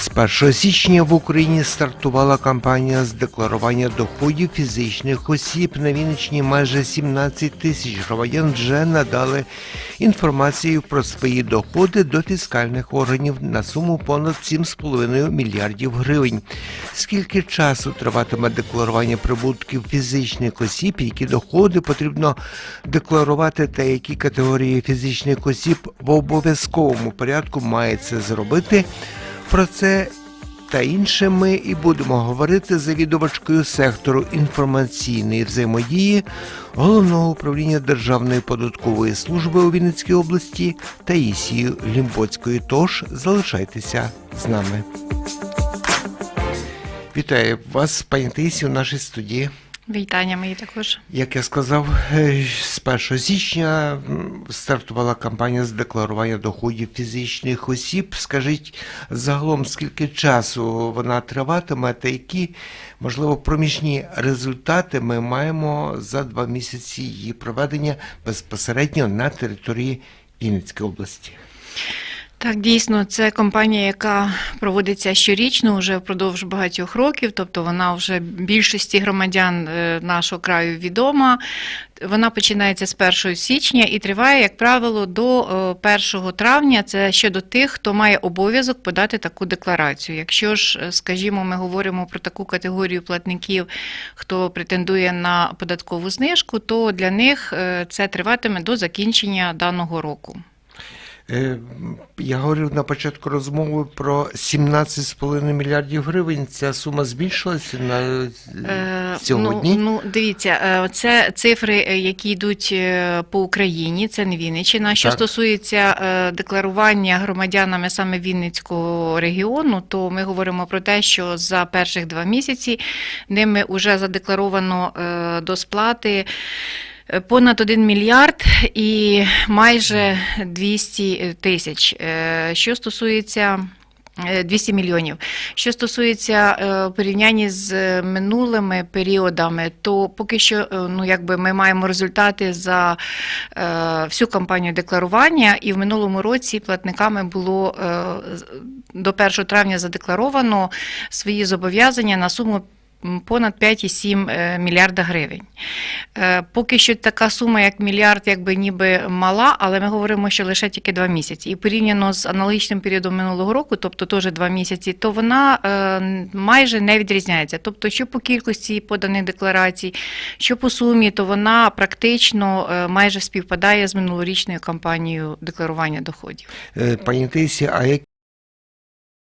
З 1 січня в Україні стартувала кампанія з декларування доходів фізичних осіб. На Вінниччині майже 17 тисяч громадян вже надали інформацію про свої доходи до фіскальних органів на суму понад 7,5 мільярдів гривень. Скільки часу триватиме декларування прибутків фізичних осіб, які доходи потрібно декларувати, та які категорії фізичних осіб в обов'язковому порядку має це зробити? Про це та інше ми і будемо говорити з завідувачкою сектору інформаційної взаємодії головного управління Державної податкової служби у Вінницькій області Таїсією Лімбоцькою. Тож залишайтеся з нами. Вітаю вас, пані Таїсі, у нашій студії. Вітання мої також. Як я сказав, е, з 1 січня стартувала кампанія з декларування доходів фізичних осіб. Скажіть загалом, скільки часу вона триватиме, та які, можливо, проміжні результати ми маємо за два місяці її проведення безпосередньо на території Вінницької області? Так, дійсно, це компанія, яка проводиться щорічно вже впродовж багатьох років, тобто вона вже більшості громадян е, нашого краю відома. Вона починається з 1 січня і триває, як правило, до е, 1 травня. Це щодо тих, хто має обов'язок подати таку декларацію. Якщо ж, е, скажімо, ми говоримо про таку категорію платників, хто претендує на податкову знижку, то для них е, це триватиме до закінчення даного року. Е, Я говорив на початку розмови про 17,5 мільярдів гривень. Ця сума збільшилася на Е, сьогодні. Ну, ну дивіться, е, це цифри, е, які йдуть е, по Україні, це не Вінниччина. Що Так. стосується е, декларування громадянами саме Вінницького регіону, то ми говоримо про те, що за перших два місяці ними вже задекларовано е, до сплати. Е, Понад 1 мільярд і майже 200 тисяч. Е, Що стосується е, 200 мільйонів. Що стосується е, в порівнянні з е, минулими періодами, то поки що е, ну, якби ми маємо результати за е, всю кампанію декларування, і в минулому році платниками було е, до 1 травня задекларовано свої зобов'язання на суму. Понад 5,7 е, мільярда гривень. Е, Поки що така сума, як мільярд, якби ніби мала, але ми говоримо, що лише тільки два місяці. І порівняно з аналогічним періодом минулого року, тобто теж два місяці, то вона е, майже не відрізняється. Тобто, що по кількості поданих декларацій, що по сумі, то вона практично майже співпадає з минулорічною кампанією декларування доходів. Пані Тисі, а як